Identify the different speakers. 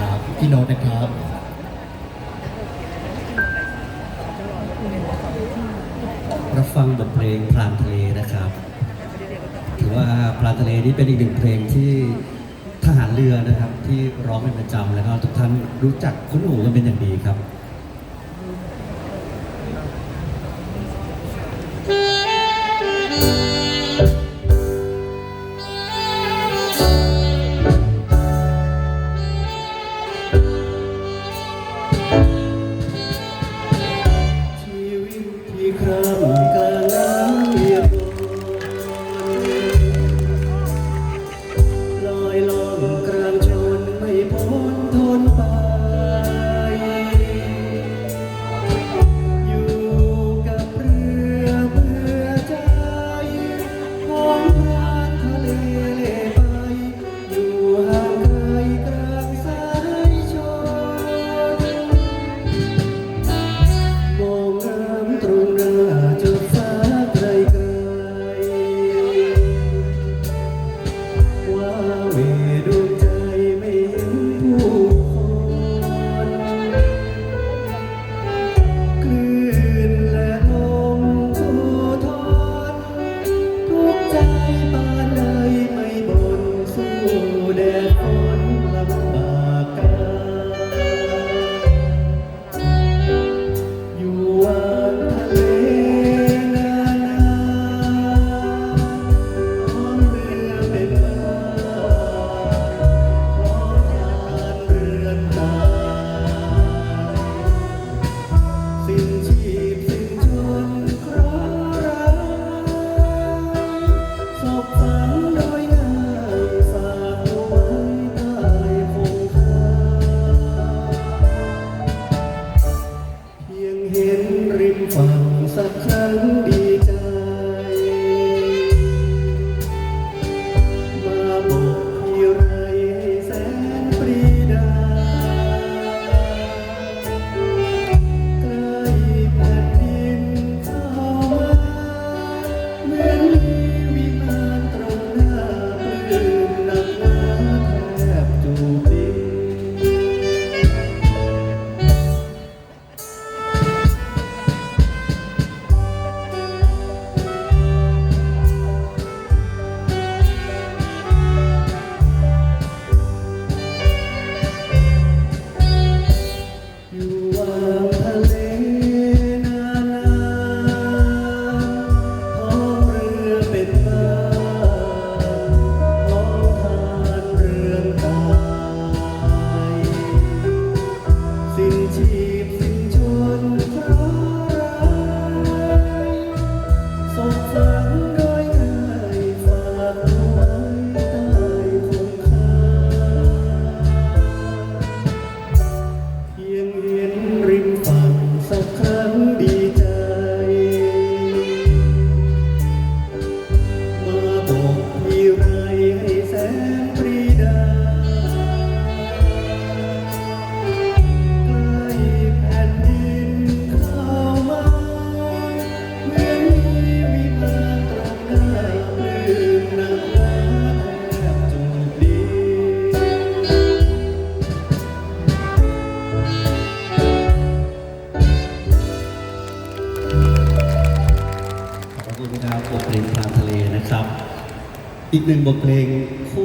Speaker 1: นะพี่โน้ตนะครับ
Speaker 2: รับฟังบทเพลงพรานทะเลนะครับ ถือว่าพรานทะเลนี่เป็นอีกหนึ่งเพลงที่ทหารเรือนะครับ ที่ร้องเป็นประจำแล้วก็ทุกท่านรู้จักคุ้นหูกันเป็นอย่างดีครับ ลอยลองกลางชนไม่พ้นทน บทเพลงพรางทะเลนะครับ อีกหนึ่งบทเพลงคู่